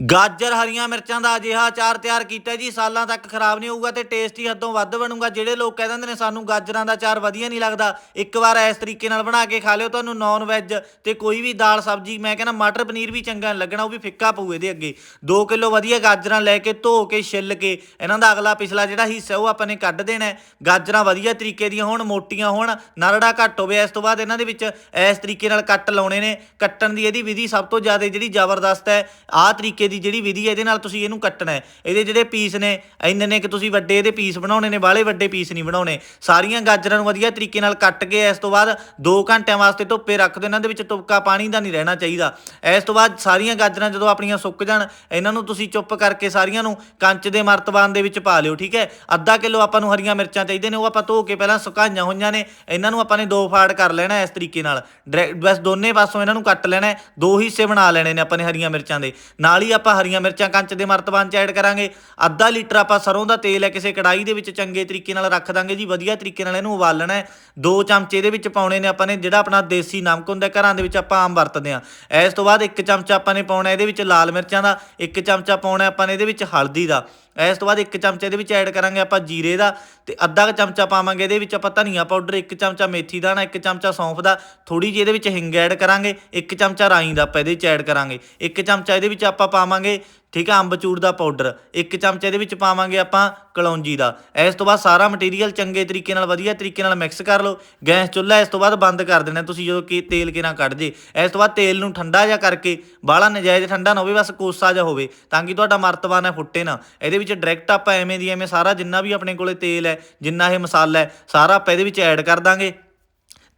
ਗਾਜਰ, ਹਰੀਆਂ ਮਿਰਚਾਂ ਦਾ ਅਜਿਹਾ ਅਚਾਰ ਤਿਆਰ ਕੀਤਾ ਜੀ। ਸਾਲਾਂ ਤੱਕ ਖਰਾਬ ਨਹੀਂ ਹੋਊਗਾ ਤੇ ਹੀ ਹੱਦੋਂ ਵੱਧ ਬਣੂਗਾ। ਜਿਹੜੇ ਲੋਕ ਕਹਿ ਦਿੰਦੇ ਨੇ, ਸਾਨੂੰ ਗਾਜਰਾਂ ਦਾ ਅਚਾਰ ਵਧੀਆ ਨਹੀਂ ਲੱਗਦਾ। ਇੱਕ ਵਾਰ ਇਸ ਤਰੀਕੇ ਨਾਲ ਬਣਾ ਕੇ ਖਾ ਲਿਓ। ਤੁਹਾਨੂੰ ਨੌਨ ਵੈਜ ਤੇ ਕੋਈ ਵੀ ਦਾਲ, ਸਬਜ਼ੀ, ਮੈਂ ਕਹਿੰਦਾ ਮਟਰ ਪਨੀਰ ਵੀ ਚੰਗਾ ਨਹੀਂ ਲੱਗਣਾ, ਉਹ ਵੀ ਫਿੱਕਾ ਪਊ ਇਹਦੇ ਅੱਗੇ। 2 ਕਿਲੋ ਵਧੀਆ ਗਾਜਰਾਂ ਲੈ ਕੇ ਧੋ ਕੇ ਛਿੱਲ ਕੇ, ਇਹਨਾਂ ਦਾ ਅਗਲਾ ਪਿਛਲਾ ਜਿਹੜਾ ਹਿੱਸਾ ਉਹ ਆਪਾਂ ਨੇ ਕੱਢ ਦੇਣਾ ਗਾਜਰਾਂ ਵਧੀਆ ਤਰੀਕੇ ਦੀਆਂ ਹੋਣ, ਮੋਟੀਆਂ ਹੋਣ, ਨਰੜਾ ਘੱਟ ਹੋਵੇ। ਇਸ ਤੋਂ ਬਾਅਦ ਇਹਨਾਂ ਦੇ ਵਿੱਚ ਇਸ ਤਰੀਕੇ ਨਾਲ ਕੱਟ ਲਾਉਣੇ ਨੇ। ਕੱਟਣ ਦੀ ਇਹਦੀ ਵਿਧੀ ਸਭ ਤੋਂ ਜ਼ਿਆਦਾ ਜਿਹੜੀ ਜ਼ਬਰਦਸਤ ਹੈ, ਆਹ ਤਰੀਕੇ ਦੀ ਜਿਹੜੀ ਵਿਧੀ ਹੈ, ਇਹਦੇ ਨਾਲ ਤੁਸੀਂ ਇਹਨੂੰ ਕੱਟਣਾ ਹੈ। ਇਹਦੇ ਜਿਹੜੇ ਪੀਸ ਨੇ, ਇੰਨੇ ਨੇ ਕਿ ਤੁਸੀਂ ਵੱਡੇ ਇਹਦੇ ਪੀਸ ਬਣਾਉਣੇ ਨੇ ਬਾਹਲੇ ਵੱਡੇ ਪੀਸ ਨਹੀਂ ਬਣਾਉਣੇ। ਸਾਰੀਆਂ ਗਾਜਰਾਂ ਨੂੰ ਵਧੀਆ ਤਰੀਕੇ ਨਾਲ ਕੱਟ ਕੇ ਇਸ ਤੋਂ ਬਾਅਦ 2 ਘੰਟਿਆਂ ਵਾਸਤੇ ਧੁੱਪੇ ਰੱਖ ਦਿਓ, ਇਹਨਾਂ ਦੇ ਵਿੱਚ ਤੁਪਕਾ ਪਾਣੀ ਦਾ ਨਹੀਂ ਰਹਿਣਾ ਚਾਹੀਦਾ। ਇਸ ਤੋਂ ਬਾਅਦ ਸਾਰੀਆਂ ਗਾਜਰਾਂ ਜਦੋਂ ਆਪਣੀਆਂ ਸੁੱਕ ਜਾਣ, ਇਹਨਾਂ ਨੂੰ ਤੁਸੀਂ ਚੁੱਪ ਕਰਕੇ ਸਾਰੀਆਂ ਨੂੰ ਕੰਚ ਦੇ ਮਰਤਬਾਨ ਦੇ ਵਿੱਚ ਪਾ ਲਿਓ, ਠੀਕ ਹੈ? ਅੱਧਾ ਕਿਲੋ ਆਪਾਂ ਨੂੰ ਹਰੀਆਂ ਮਿਰਚਾਂ ਚਾਹੀਦੇ ਨੇ, ਉਹ ਆਪਾਂ ਧੋ ਕੇ ਪਹਿਲਾਂ ਸੁਕਾਈਆਂ ਹੋਈਆਂ ਨੇ, ਇਹਨਾਂ ਨੂੰ ਆਪਾਂ ਨੇ ਦੋ ਫਾੜ ਕਰ ਲੈਣਾ ਇਸ ਤਰੀਕੇ ਨਾਲ। ਡਾਇਰੈਕਟ ਬਸ ਦੋਨੇ ਪਾਸੋਂ ਇਹਨਾਂ ਨੂੰ ਕੱਟ ਲੈਣਾ ਦੋ ਹਿੱਸੇ ਬਣਾ ਲੈਣੇ ਨੇ ਆਪਾਂ ਨੇ ਹਰੀਆਂ ਮਿਰਚਾਂ ਦੇ। ਨਾਲ ਹੀ ਆਪਾਂ ਹਰੀਆਂ ਮਿਰਚਾਂ ਕੰਚ ਦੇ ਮਰਤਬਾਨ ਚ ਐਡ ਕਰਾਂਗੇ। ਅੱਧਾ ਲੀਟਰ ਆਪਾਂ ਸਰੋਂ ਦਾ ਤੇਲ ਹੈ, ਕਿਸੇ ਕੜਾਈ ਦੇ ਵਿੱਚ ਚੰਗੇ ਤਰੀਕੇ ਨਾਲ ਰੱਖ ਦਾਂਗੇ ਜੀ, ਵਧੀਆ ਤਰੀਕੇ ਨਾਲ ਇਹਨੂੰ ਉਬਾਲਣਾ ਹੈ। ਦੋ ਚਮਚੇ ਇਹਦੇ ਵਿੱਚ ਪਾਉਣੇ ਨੇ ਆਪਾਂ ਨੇ, ਜਿਹੜਾ ਆਪਣਾ ਦੇਸੀ ਨਮਕ ਹੁੰਦਾ ਘਰਾਂ ਦੇ ਵਿੱਚ ਆਪਾਂ ਆਮ ਵਰਤਦੇ ਆ ਇਸ ਤੋਂ ਬਾਅਦ ਇੱਕ ਚਮਚਾ ਆਪਾਂ ਨੇ ਪਾਉਣਾ ਇਹਦੇ ਵਿੱਚ ਲਾਲ ਮਿਰਚਾਂ ਦਾ, ਇੱਕ ਚਮਚਾ ਪਾਉਣਾ ਆਪਾਂ ਨੇ ਇਹਦੇ ਵਿੱਚ ਹਲਦੀ ਦਾ। ਇਸ ਤੋਂ ਬਾਅਦ ਇੱਕ ਚਮਚਾ ਇਹਦੇ ਵਿੱਚ ਐਡ ਕਰਾਂਗੇ ਆਪਾਂ ਜੀਰੇ ਦਾ ਤੇ ਅੱਧਾ ਕੁ ਚਮਚਾ ਪਾਵਾਂਗੇ ਇਹਦੇ ਵਿੱਚ ਆਪਾਂ ਧਨੀਆ ਪਾਊਡਰ, ਇੱਕ ਚਮਚਾ ਮੇਥੀ ਦਾਣਾ, ਇੱਕ ਚਮਚਾ ਸੌਂਫ ਦਾ। ਥੋੜੀ ਜਿਹੀ ਇਹਦੇ ਵਿੱਚ ਹਿੰਗ ਐਡ ਕਰਾਂਗੇ, ਇੱਕ ਚਮਚਾ ਰਾਈ ਦਾ ਆਪਾਂ ਇਹਦੇ ਵਿੱਚ ਐਡ ਕਰਾਂਗੇ। ਇੱਕ ਚਮਚਾ ਇਹਦੇ ਵਿੱਚ ਆਪਾਂ ਪਾਵਾਂਗੇ, ਠੀਕ ਆ ਅੰਬਚੂਰ ਦਾ ਪਾਊਡਰ ਇੱਕ ਚਮਚਾ ਇਹਦੇ ਵਿੱਚ ਪਾਵਾਂਗੇ ਆਪਾਂ ਕਲੌਂਜੀ ਦਾ। ਇਸ ਤੋਂ ਬਾਅਦ ਸਾਰਾ ਮਟੀਰੀਅਲ ਚੰਗੇ ਤਰੀਕੇ ਨਾਲ, ਵਧੀਆ ਤਰੀਕੇ ਨਾਲ ਮਿਕਸ ਕਰ ਲਓ। ਗੈਸ ਚੁੱਲ੍ਹਾ ਇਸ ਤੋਂ ਬਾਅਦ ਬੰਦ ਕਰ ਦੇਣਾ। ਤੁਸੀਂ ਜਦੋਂ ਕਿ ਤੇਲ ਕਿਨਾ ਕੱਢ ਜੇ, ਇਸ ਤੋਂ ਬਾਅਦ ਤੇਲ ਨੂੰ ਠੰਡਾ ਜਿਹਾ ਕਰਕੇ, ਬਾਹਲਾ ਨਜਾਇਜ਼ ਠੰਡਾ ਨਾ ਹੋਵੇ, ਬਸ ਕੋਸਾ ਜਿਹਾ ਹੋਵੇ, ਤਾਂ ਕਿ ਤੁਹਾਡਾ ਮਰਤਬਾਨ ਹੈ ਫੁੱਟੇ ਨਾ। ਇਹਦੇ ਵਿੱਚ ਡਾਇਰੈਕਟ ਆਪਾਂ ਐਵੇਂ ਦੀ, ਐਵੇਂ ਸਾਰਾ ਜਿੰਨਾ ਵੀ ਆਪਣੇ ਕੋਲੇ ਤੇਲ ਹੈ, ਜਿੰਨਾ ਇਹ ਮਸਾਲਾ ਹੈ, ਸਾਰਾ ਆਪਾਂ ਇਹਦੇ ਵਿੱਚ ਐਡ ਕਰ ਦਾਂਗੇ।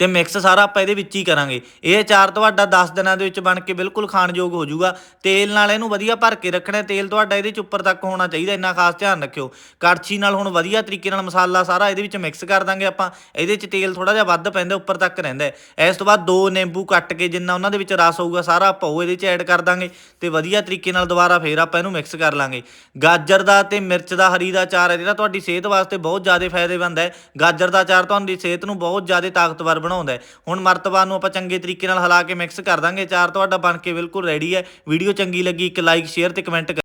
ਤੇ ਮਿਕਸ ਸਾਰਾ ਆਪਾਂ ਇਹਦੇ ਵਿੱਚ ਹੀ ਕਰਾਂਗੇ। ਇਹ ਅਚਾਰ ਤੁਹਾਡਾ 10 ਦਿਨਾਂ ਦੇ ਵਿੱਚ ਬਣ ਕੇ ਬਿਲਕੁਲ ਖਾਣਯੋਗ ਹੋ ਜਾਊਗਾ। ਤੇਲ ਨਾਲ ਇਹਨੂੰ ਵਧੀਆ ਭਰ ਕੇ ਰੱਖਣਾ ਤੇਲ ਤੁਹਾਡਾ ਇਹਦੇ ਚ ਉੱਪਰ ਤੱਕ ਹੋਣਾ ਚਾਹੀਦਾ, ਇੰਨਾ ਖਾਸ ਧਿਆਨ ਰੱਖਿਓ। ਕੜਛੀ ਨਾਲ ਹੁਣ ਵਧੀਆ ਤਰੀਕੇ ਨਾਲ ਮਸਾਲਾ ਸਾਰਾ ਇਹਦੇ ਵਿੱਚ ਮਿਕਸ ਕਰ ਦਾਂਗੇ ਆਪਾਂ। ਇਹਦੇ ਚ ਤੇਲ ਥੋੜਾ ਜਿਹਾ ਵੱਧ ਪੈਂਦਾ, ਉੱਪਰ ਤੱਕ ਰਹਿੰਦਾ ਇਸ ਤੋਂ ਬਾਅਦ ਦੋ ਨਿੰਬੂ ਕੱਟ ਕੇ ਜਿੰਨਾ ਉਹਨਾਂ ਦੇ ਵਿੱਚ ਰਸ ਹੋਊਗਾ, ਸਾਰਾ ਆਪਾਂ ਉਹ ਇਹਦੇ ਚ ਐਡ ਕਰ ਦਾਂਗੇ ਤੇ ਵਧੀਆ ਤਰੀਕੇ ਨਾਲ ਦੁਬਾਰਾ ਫੇਰ ਆਪਾਂ ਇਹਨੂੰ ਮਿਕਸ ਕਰ ਲਾਂਗੇ। ਗਾਜਰ ਦਾ ਤੇ ਮਿਰਚ ਦਾ, ਹਰੀ ਦਾ ਅਚਾਰ ਹੈ ਜਿਹੜਾ ਤੁਹਾਡੀ ਸਿਹਤ ਵਾਸਤੇ ਬਹੁਤ ਜ਼ਿਆਦਾ ਫਾਇਦੇਮੰਦ ਹੈ। ਗਾਜਰ ਦਾ ਅਚਾਰ ਤੁਹਾਡੀ ਸਿਹਤ ਨੂੰ ਬਹੁਤ ਜ਼ਿਆਦਾ ਤਾਕਤਵਰ ਬਣਾਉਂਦਾ ਹੁਣ ਮਰਤਬਾਨ ਨੂੰ ਆਪਾਂ ਚੰਗੇ ਤਰੀਕੇ ਨਾਲ ਹਿਲਾ ਕੇ ਮਿਕਸ ਕਰ ਦਾਂਗੇ। ਚਾਰ ਤੁਹਾਡਾ ਬਣ ਕੇ ਬਿਲਕੁਲ ਰੈਡੀ ਹੈ। ਵੀਡੀਓ ਚੰਗੀ ਲੱਗੀ, ਇੱਕ ਲਾਈਕ ਸ਼ੇਅਰ ਤੇ ਕਮੈਂਟ